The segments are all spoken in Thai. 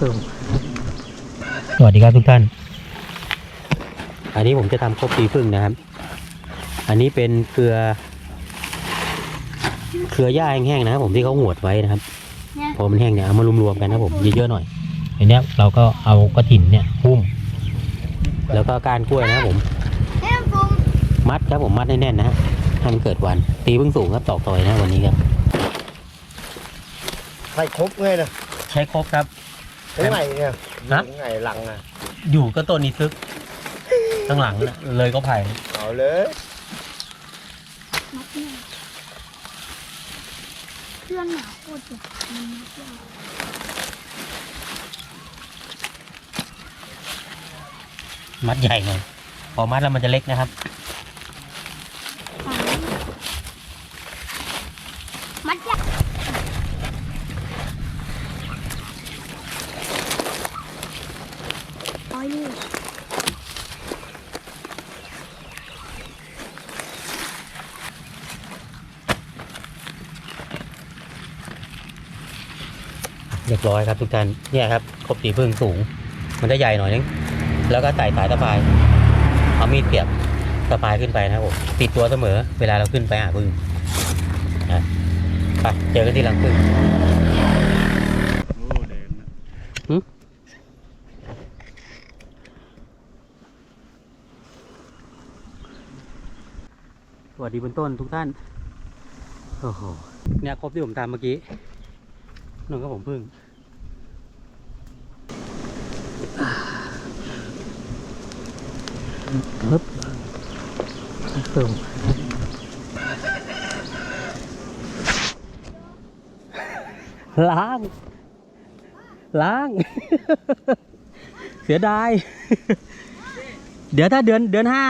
สวัสดีครับทุกท่าน อันนี้ผมจะทำครบปีพึ่งนะครับ อันนี้เป็นเกลือเครือหญ้าแห้งๆนะครับผมที่เขาหวดไว้นะครับเนี่ยพอมันแห้งเนี่ยเอามารวมๆกันนะครับผมเยอะๆหน่อยอันเนี้ยเราก็เอากระถิ่นเนี่ยหุ้ม แล้วก็ก้านกล้วยนะครับผมเอ็มฟุ้งมัดครับผมมัดให้แน่นนะฮะให้มันเกิดวัน ตีพึ่งสูงครับตอกต่อยนะวันนี้ครับใส่ครบไงนะใช้ครบครับ ถึงไหนเนี่ยฮะถึงไหนหลังนะอยู่ก็ต้นนี้ซึกข้างหลังนะเลยก็ไผ่เอาเลยมัดเนี่ยเพื่อนหนาโคตรเลยมันมัดยากมัดใหญ่หน่อยพอมัดแล้วมันจะเล็กนะครับ ฝั่งนี้มัดยากโอ้ยนี่ เรียบร้อยครับทุกท่านเนี่ยครับครบตีพึ่งสูง มันจะใหญ่หน่อยนึงแล้วก็ไต่สายสะพาย เอามีดเสียบสะพายขึ้นไปนะครับผมติดตัวเสมอ เวลาเราขึ้นไปหาพึ่งนะไปเจอกันที่หลังพึ่งสวัสดีบนต้นทุกท่าน โอ้โห เนี่ยครบที่ผมทำเมื่อกี้ นั่นก็ผมพึ่ง ปึ๊บตึมล้าง ล้าง เสียดาย เดี๋ยวถ้าเดือนเดือนห้า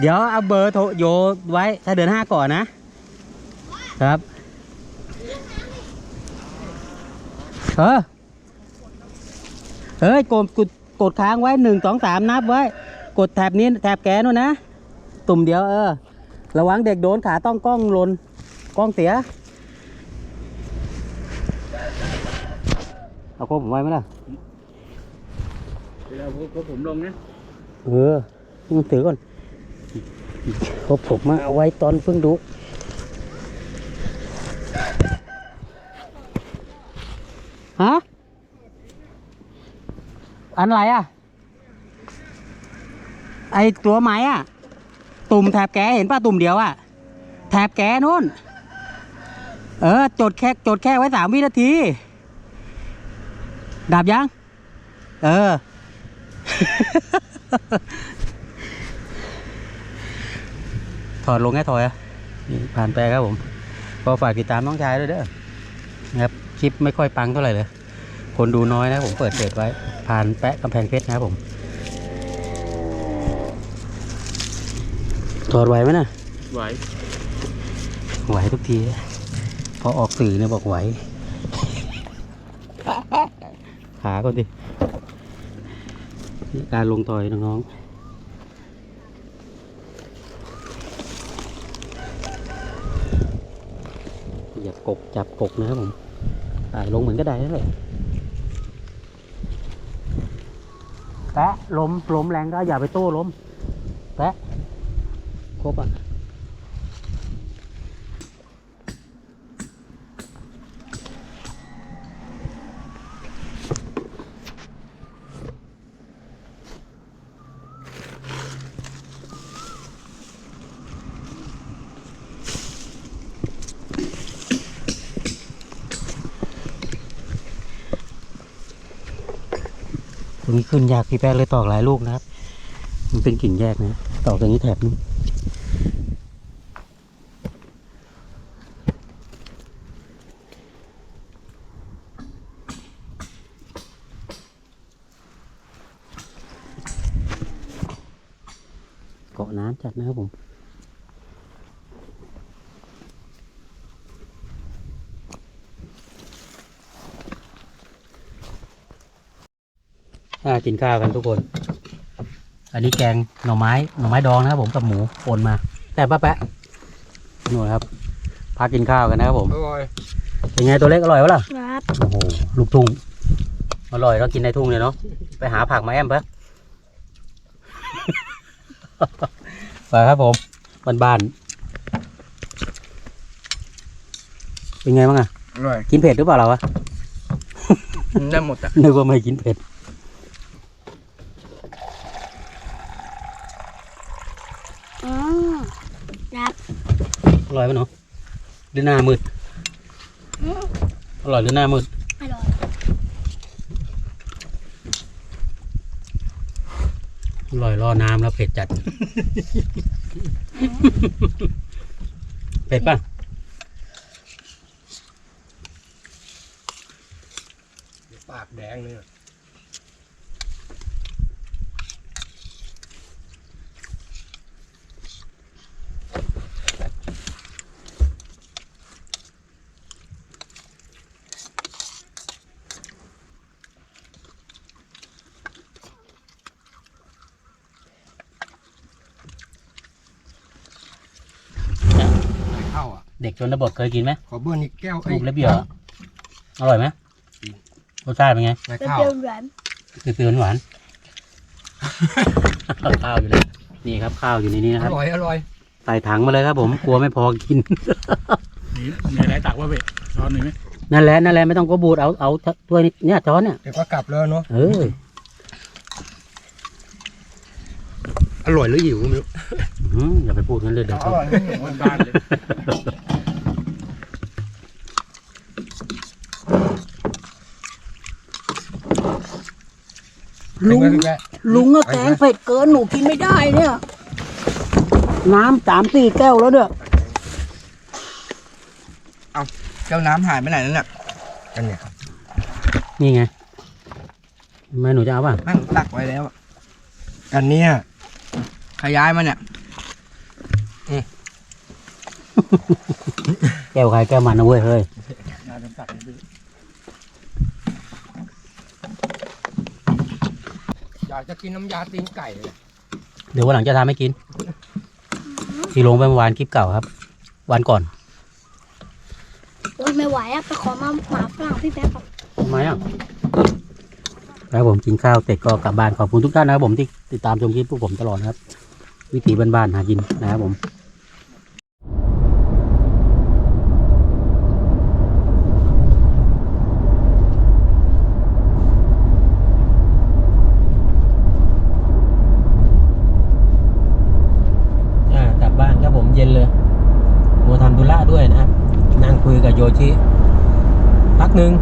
เดี๋ยวเอาเบอร์โทรโยไว้ ถ้าเดือนห้าก่อนนะ ครับ เออเฮ้ยกดกดกดค้างไว้หนึ่งสองสามนับไว้ กดแถบนี้แถบแกนนู่นนะ ตุ่มเดียวเออ ระวังเด็กโดนขาต้องกล้องหลนกล้องเสีย เอาพวกผมไว้ไหมล่ะเวลาพวกผมลงนะ เออมึงถือก่อนพบผมมาเอาไว้ตอนเพิ่งดู ฮะ อันไรอะ ไอตัวไม้อะ ตุ่มแถบแกเห็นป่ะตุ่มเดียวอะ แถบแกนู่น เออ จดแค่ จดแค่ไว้สามวินาที ดับยัง เออ ถอดลงแค่ถอยอะผ่านไปครับผม ก็ฝากติดตามน้องชายด้วยเด้อ ครับคลิปไม่ค่อยปังเท่าไหร่เลย คนดูน้อยนะผมเปิดเพจไว้ ผ่านแปะกำแพงเพชรนะครับผม ถอดไหวไหมนะไหว ไหวทุกที พอออกสื่อเนี่ยบอกไหว ขาก่อนดินี่การลงต่อยน้องๆอย่ากกจับกกนะครับผม ตายลงเหมือนก็ได้นั่นแหละแตะลมลมแรงก็อย่าไปโต้ลมแตะครบอะ รงนี้ขึ้นยากพี่แป๊ะเลยตอกหลายลูกนะครับ มันเป็นกิ่งแยกนะตอกตรงนี้แถบนึงเกาะน้ำจัดนะครับผม อ่ากินข้าวกันทุกคน อันนี้แกงหน่อไม้หน่อไม้ดองนะครับผมกับหมูโอนมา แต่ป้าแปะนู่นครับพากินข้าวกันนะครับผมอร่อยเป็นไงตัวเล็กอร่อยวะล่ะครับโอ้โหลูกทุ่งอร่อยเรากินในทุ่งเลยเนาะไปหาผักมาแอมเปะไปครับผมบ้านๆเป็นไงบ้างอะอร่อยกินเผ็ดหรือเปล่าเราอะได้หมดอะนึกว่าไม่กินเผ็ด อืมครับ อร่อยไหมเนาะ หรือหน้ามืดอืมอร่อยหรือหน้ามืดอร่อยอร่อยรอน้ำแล้วเผ็ดจัด เผ็ดป่ะปากแดงเลย เข้าอะเด็กชนบทเคยกินไหมขอเบอร์นี้แก้วลูกเล็บเบียวอะอร่อยไหมรสชาติเป็นไงไม่เป็นเข้าเปรี้ยวหวานเปรี้ยวๆหวานข้าวอยู่เลยนี่ครับข้าวอยู่ในนี้นะอครับร่อยอร่อยใส่ถังมาเลยครับ ผมกลัวไม่พอกินนี่มีอะไรตักว่าเว้ยช้อนหนึ่งไหมนั่นแหละนั่นแหละไม่ต้องก็บูดเอาเอาถ้วยนี้เนี่ยช้อนเนี่ยเดี๋ยวก็กลับแล้วเนาะเอออร่อยหรือหิวไม่รู้อืมอย่าไปพูดงั้นเลยเดี๋ยวอร่อยบ้านๆเลย ลุงแกลุงอะแกงเผ็ดเกินหนูกินไม่ได้เนี่ย น้ำสามสี่แก้วแล้วเนี่ยแก้วน้ำหายไปไหนแล้วเนี่ยกันเนี่ยนี่ไงทำไมหนูจะเอาป่ะแม่งตักไว้แล้วอะกันเนี่ยขยายมาเนี่ยแก้วใครแก้วมันนะเว้ยเฮ้ย งานจำกัดนี่พี่ อยากจะกินน้ำยาตีนไก่เลยเดี๋ยววันหลังจะทำให้กิน ที่ลงไปเมื่อวานคลิปเก่าครับ วันก่อนโอ้ยไม่ไหวอะไปขอมาหมาฝรั่งพี่แป๊บครับทำไมอะแล้วผมกินข้าวเสร็จก็กลับบ้านขอบคุณทุกท่านนะครับผมที่ติดตามชมคลิปพวกผมตลอดนะครับ วิถีบ้านๆหากินนะครับผม อ่ากลับบ้านครับผมเย็นเลยมัวทำธุระด้วยนะครับ นั่งคุยกับโยชิ พักหนึ่ง